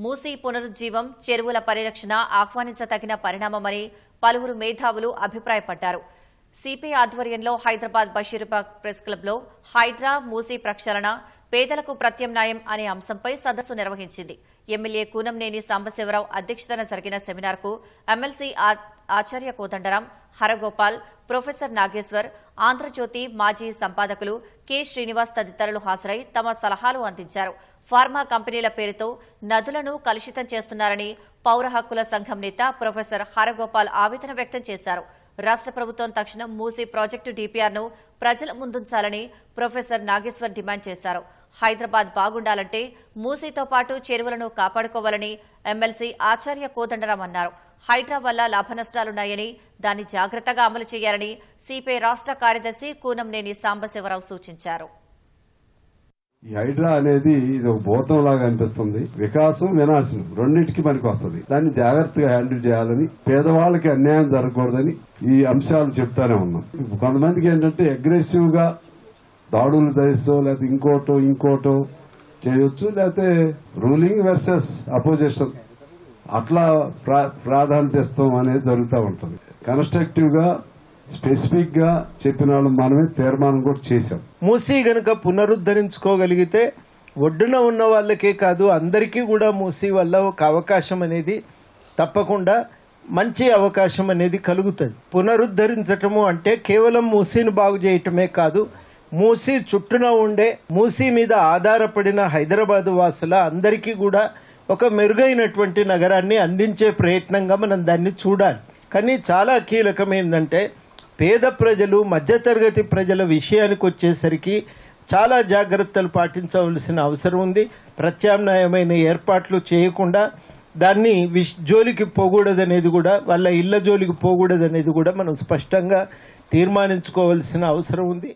మూసీ పునరుజ్జీవం చెరువుల పరిరక్షణ ఆహ్వానించదగిన పరిణామమని పలువురు మేధావులు అభిప్రాయపడ్డారు. సిపిఐ ఆధ్వర్యంలో హైదరాబాద్ బషీర్బాగ్ ప్రెస్ క్లబ్లో హైడ్రా మూసీ ప్రక్షాళన పేదలకు ప్రత్యామ్నాయం అనే అంశంపై సదస్సు నిర్వహించింది. ఎమ్మెల్యే కూనంనేని సాంబశివరావు అధ్యక్షతన జరిగిన సెమినార్కు ఎమ్మెల్సీ ఆ- ఆచార్య కోదండరాం హరగోపాల్ ప్రొఫెసర్ నాగేశ్వర్ ఆంధ్రజ్యోతి మాజీ సంపాదకులు కె. శ్రీనివాస్ తదితరులు హాజరై తమ సలహాలు అందించారు. ఫార్మా కంపెనీల పేరుతో నదులను కలుషితం చేస్తున్నారని పౌర హక్కుల సంఘం నేత ప్రొఫెసర్ హరగోపాల్ ఆవేదన వ్యక్తం చేశారు. రాష్ట్ర ప్రభుత్వం తక్షణం మూసీ ప్రాజెక్టు డీపీఆర్ను ప్రజల ముందుంచాలని ప్రొఫెసర్ నాగేశ్వర్ డిమాండ్ చేశారు. హైదరాబాద్ బాగుండాలంటే మూసీతో పాటు చెరువులను కాపాడుకోవాలని ఎమ్మెల్సీ ఆచార్య కోదండరాం అన్నారు. హైడ్రా వల్ల లాభనష్టాలున్నాయని దాన్ని జాగ్రత్తగా అమలు చేయాలని సిపిఐ రాష్ట్ర కార్యదర్శి కూనంనేని సాంబశివరావు సూచించారు. ఈ హైడ్రా అనేది ఇది ఒక భూతం లాగా అనిపిస్తుంది. వికాసం వినాశనం రెండింటికి పనికి వస్తుంది దాన్ని జాగ్రత్తగా హ్యాండిల్ చేయాలని పేదవాళ్ళకి అన్యాయం జరగకూడదని ఈ అంశాలు చెప్తానే ఉన్నాం. కొంతమందికి ఏంటంటే అగ్రెసివ్గా దాడులు ధరిస్తో లేకపోతే ఇంకోటో ఇంకోటో చేయొచ్చు లేకపోతే రూలింగ్ వర్సెస్ అపోజిషన్ అట్లా ప్రా- ప్రాధాన్యత ఇస్తాం అనేది జరుగుతూ ఉంటుంది. కన్స్ట్రక్టివ్గా స్పెసిఫిక్గా చెప్పిన వాళ్ళు మనమే తీర్మానం కూడా చేశాం. మూసీ గనక పునరుద్ధరించుకోగలిగితే ఒడ్డున ఉన్న వాళ్ళకే కాదు అందరికీ కూడా మూసీ వల్ల ఒక అవకాశం అనేది తప్పకుండా మంచి అవకాశం అనేది కలుగుతుంది. పునరుద్ధరించటము అంటే కేవలం మూసీని బాగు చేయటమే కాదు మూసీ చుట్టూన ఉండే మూసీ మీద ఆధారపడిన హైదరాబాద్ వాసుల అందరికీ కూడా ఒక మెరుగైనటువంటి నగరాన్ని అందించే ప్రయత్నంగా మనం దాన్ని చూడాలి. కానీ చాలా కీలకం ఏంటంటే పేద ప్రజలు మధ్యతరగతి ప్రజల విషయానికి వచ్చేసరికి చాలా జాగ్రత్తలు పాటించవలసిన అవసరం ఉంది. ప్రత్యామ్నాయమైన ఏర్పాట్లు చేయకుండా దాన్ని విష్ జోలికి పోకూడదనేది కూడా వాళ్ళ ఇళ్ళ జోలికి పోకూడదనేది కూడా మనం స్పష్టంగా తీర్మానించుకోవాల్సిన అవసరం ఉంది.